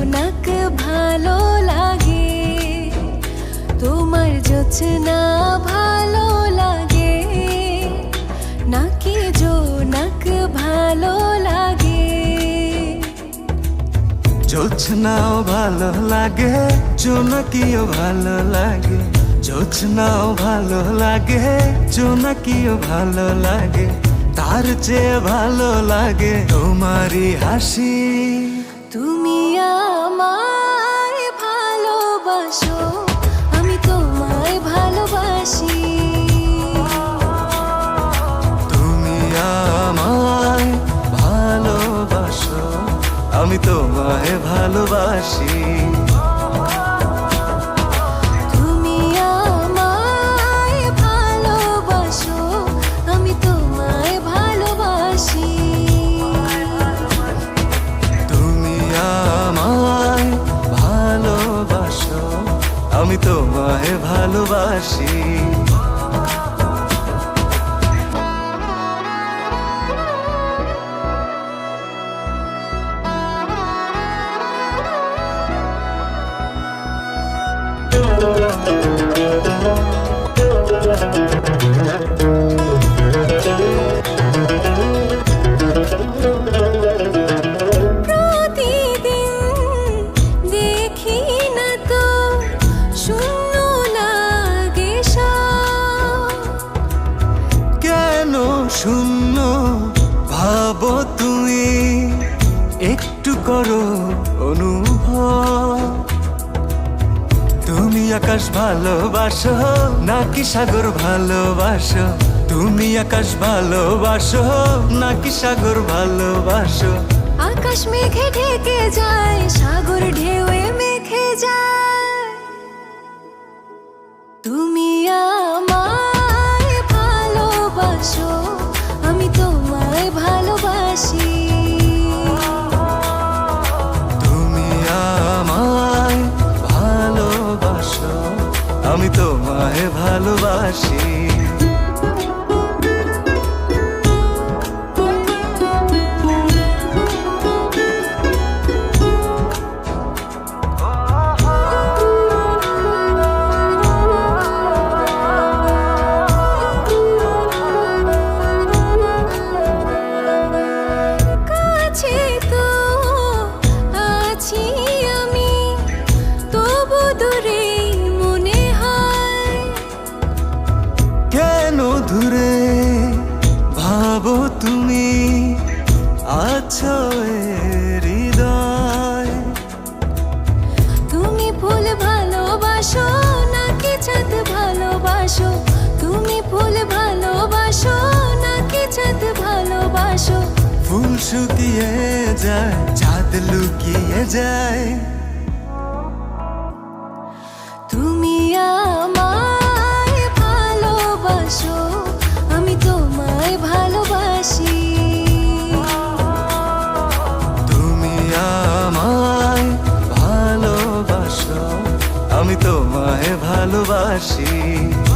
জোনাক ভালো লাগে তোমার জোছনা ভালো লাগে নাকি জোনাক ভালো লাগে? জোছনাও ভালো লাগে জোনাকিও ভালো লাগে জোছনাও ভালো লাগে জোনাকিও ভালো লাগে তার চেয়ে ভালো লাগে তোমারই হাসি। তুমি তোমায় ভালোবাসি। তুমি আমায় ভালোবাসো আমি তোমায় ভালোবাসি। একটু করো অনুভব। তুমি আকাশ ভালোবাসো, নাকি সাগর ভালোবাসো? তুমি আকাশ ভালোবাসো, নাকি সাগর ভালোবাসো? আকাশ মেঘে ঢেকে যায় হৃদয়। তুমি ফুল ভালোবাসো নাকি চাঁদ ভালোবাসো? তুমি ফুল ভালোবাসো নাকি চাঁদ ভালোবাসো? ফুল শুকিয়ে যায় চাঁদ লুকিয়ে যায়। see